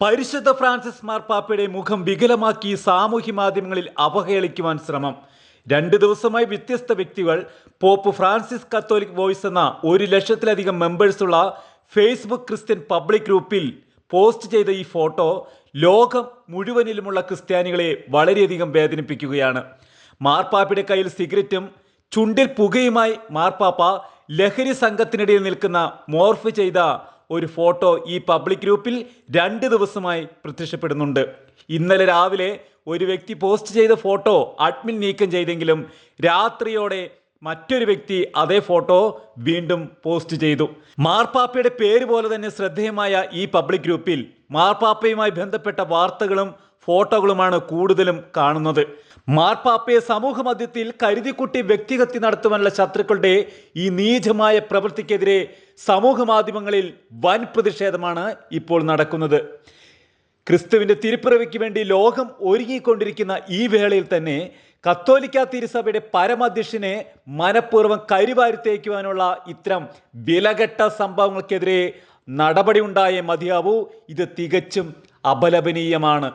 പരിശുദ്ധ ഫ്രാൻസിസ് മാർപ്പാപ്പയുടെ മുഖം വികലമാക്കി സാമൂഹ്യ മാധ്യമങ്ങളിൽ അവഹേളിക്കുവാൻ ശ്രമം. രണ്ട് ദിവസമായി വ്യത്യസ്ത വ്യക്തികൾ പോപ്പ് ഫ്രാൻസിസ് കത്തോലിക് വോയിസ് എന്ന ഒരു ലക്ഷത്തിലധികം മെമ്പേഴ്സുള്ള ഫേസ്ബുക്ക് ക്രിസ്ത്യൻ പബ്ലിക് ഗ്രൂപ്പിൽ പോസ്റ്റ് ചെയ്ത ഈ ഫോട്ടോ ലോകം മുഴുവനിലുമുള്ള ക്രിസ്ത്യാനികളെ വളരെയധികം വേദനിപ്പിക്കുകയാണ്. മാർപ്പാപ്പയുടെ കയ്യിൽ സിഗരറ്റും ചുണ്ടിൽ പുകയുമായി മാർപ്പാപ്പ ലഹരി സംഘത്തിനിടയിൽ നിൽക്കുന്ന മോർഫ് ചെയ്ത ഒരു ഫോട്ടോ ഈ പബ്ലിക് ഗ്രൂപ്പിൽ രണ്ട് ദിവസമായി പ്രത്യക്ഷപ്പെടുന്നുണ്ട്. ഇന്നലെ രാവിലെ ഒരു വ്യക്തി പോസ്റ്റ് ചെയ്ത ഫോട്ടോ അഡ്മിൻ നീക്കം ചെയ്തെങ്കിലും രാത്രിയോടെ മറ്റൊരു വ്യക്തി അതേ ഫോട്ടോ വീണ്ടും പോസ്റ്റ് ചെയ്തു. മാർപ്പാപ്പയുടെ പേര് പോലെ തന്നെ ശ്രദ്ധേയമായ ഈ പബ്ലിക് ഗ്രൂപ്പിൽ മാർപ്പാപ്പയുമായി ബന്ധപ്പെട്ട വാർത്തകളും ഫോട്ടോകളുമാണ് കൂടുതലും കാണുന്നത്. മാർപ്പാപ്പയെ സമൂഹ മധ്യത്തിൽ കരുതിക്കുട്ടി വ്യക്തിഹത്യ നടത്തുവാനുള്ള ശത്രുക്കളുടെ ഈ നീചമായ പ്രവൃത്തിക്കെതിരെ സമൂഹ മാധ്യമങ്ങളിൽ വൻ പ്രതിഷേധമാണ് ഇപ്പോൾ നടക്കുന്നത്. ക്രിസ്തുവിന്റെ തിരുപ്പിറവിക്ക് വേണ്ടി ലോകം ഒരുങ്ങിക്കൊണ്ടിരിക്കുന്ന ഈ വേളയിൽ തന്നെ കത്തോലിക്ക തിരുസഭയുടെ പരമാധ്യക്ഷനെ മനഃപൂർവം കരിവാരി തേക്കുവാനുള്ള ഇത്തരം വിലകെട്ട സംഭവങ്ങൾക്കെതിരെ നടപടി ഉണ്ടായേ മതിയാവൂ. ഇത് തികച്ചും അപലപനീയമാണ്.